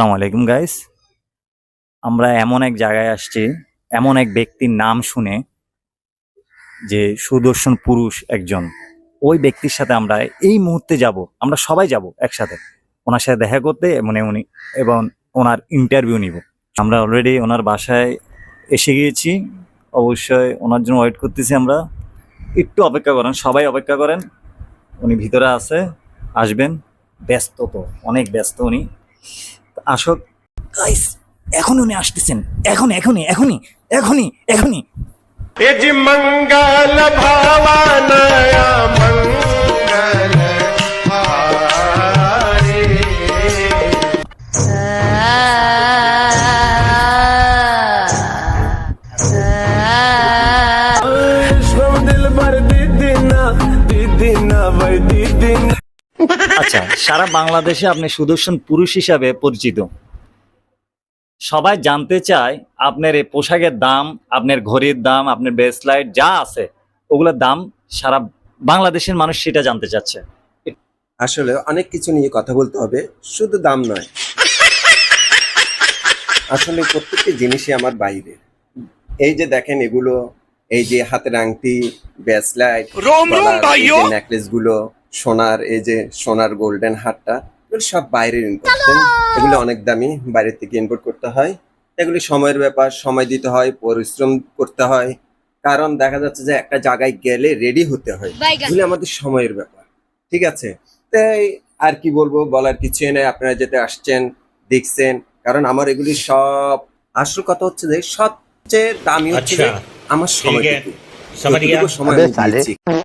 আসসালামু আলাইকুম গাইস আমরা এমন এক জায়গায় আসছি, এমন এক ব্যক্তির নাম শুনে যে সুদর্শন পুরুষ একজন। ওই ব্যক্তির সাথে আমরা এই মুহূর্তে যাব, আমরা সবাই যাব একসাথে। ওনার সাথে দেখা করতে মানে উনি, এবং ওনার ইন্টারভিউ নিব। আমরা অলরেডি ওনার বাসায় এসে গিয়েছি। অবশ্যই ওনার জন্য ওয়েট করতেছি আমরা। একটু অপেক্ষা করেন, সবাই অপেক্ষা করেন। উনি ভিতরে আছে, আসবেন। ব্যস্ত তো, অনেক ব্যস্ত উনি। আসো গাইস এখন উনি আসতেছেন। এখন এখনই এখনই এখনই এখনই। এ যে মঙ্গল ভাবানয়া দিদি না ভাই দিদি না আচ্ছা সারা বাংলাদেশে আপনি সুদর্শন পুরুষ হিসাবে পরিচিত। সবাই জানতে চায় আপনার এই পোশাকের দাম আপনার ঘড়ির দাম আপনার ব্রেসলাইট যা আছে ওগুলোর দাম সারা বাংলাদেশের মানুষ সেটা জানতে চাচ্ছে। আসলে অনেক কিছু নিয়ে কথা বলতে হবে শুধু দাম নয়। আসলে প্রত্যেকটি জিনিসই আমার বাইরে। এই যে দেখেন এগুলো এই যে হাতের আংটি ব্যাসলাইট নেকলেসগুলো সোনার এই যে সোনার গোল্ডেন হারটা এগুলো সব বাইরের ইম্পোর্ট এগুলো অনেক দামি বাইরের থেকে ইম্পোর্ট করতে হয়। এগুলি সময়ের ব্যাপার সময় দিতে হয় পরিশ্রম করতে হয়। কারণ দেখা যাচ্ছে যে একটা জায়গায় গেলে রেডি হতে হয়। এগুলি আমাদের সময়ের ব্যাপার ঠিক আছে? তাই আর কি বলব বলার কিছু নেই। আপনারা যেতে আসছেন দেখছেন কারণ আমার এগুলি সব আসল কথা হচ্ছে যে সবচেয়ে দামি হচ্ছে আমার সময় সময়